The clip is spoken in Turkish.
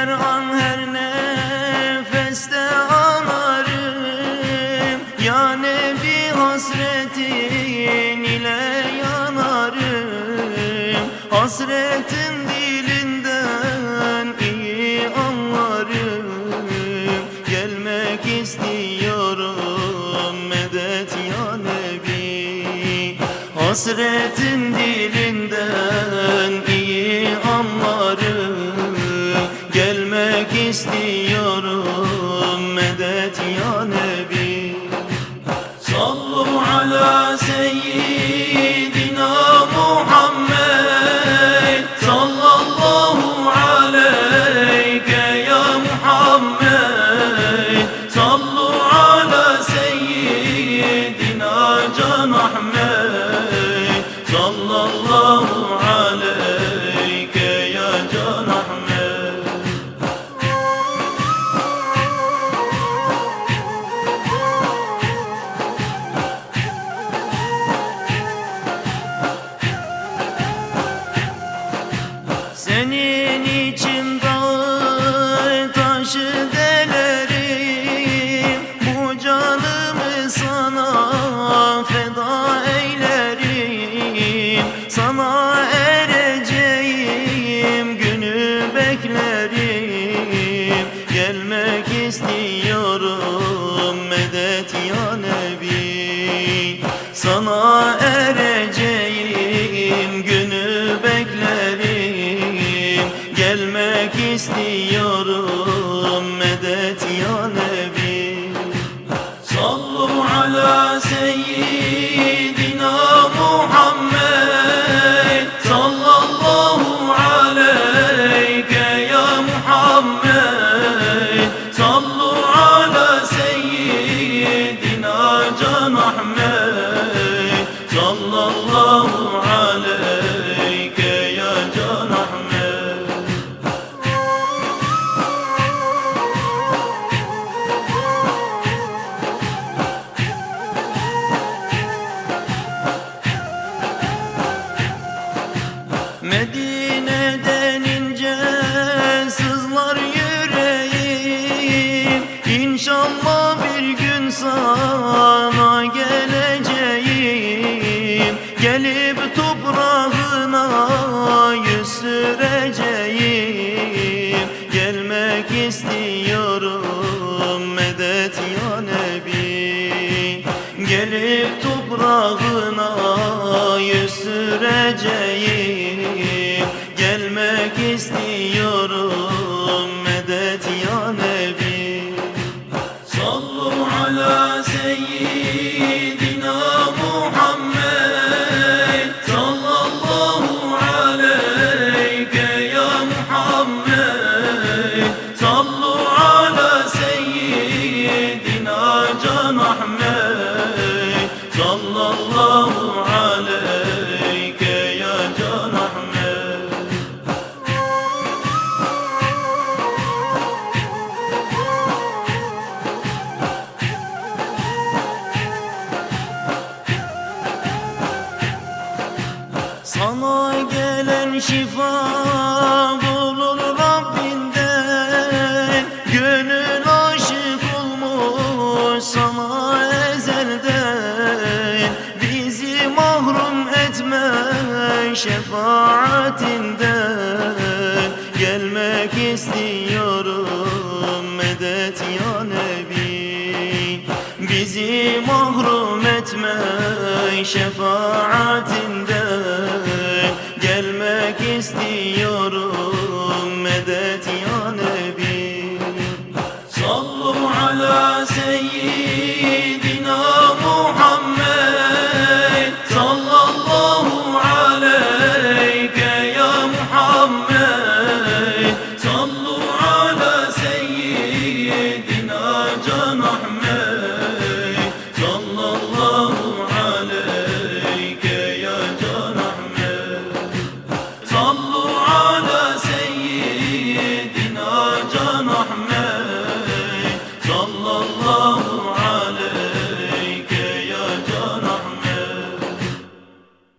her an her nefeste anarım Ya Nebi hasretin ile yanarım. Hasretin dilinden iyi anlarım. Gelmek istiyorum medet ya Nebi. Hasretin dilinden manevi Sana göreceğim şifa bulur Rabbinden Gönül aşık olmuş sana ezelden Bizi mahrum etme şefaatinden Gelmek istiyorum medet ya Nebi. Bizi mahrum etme şefaatinden التي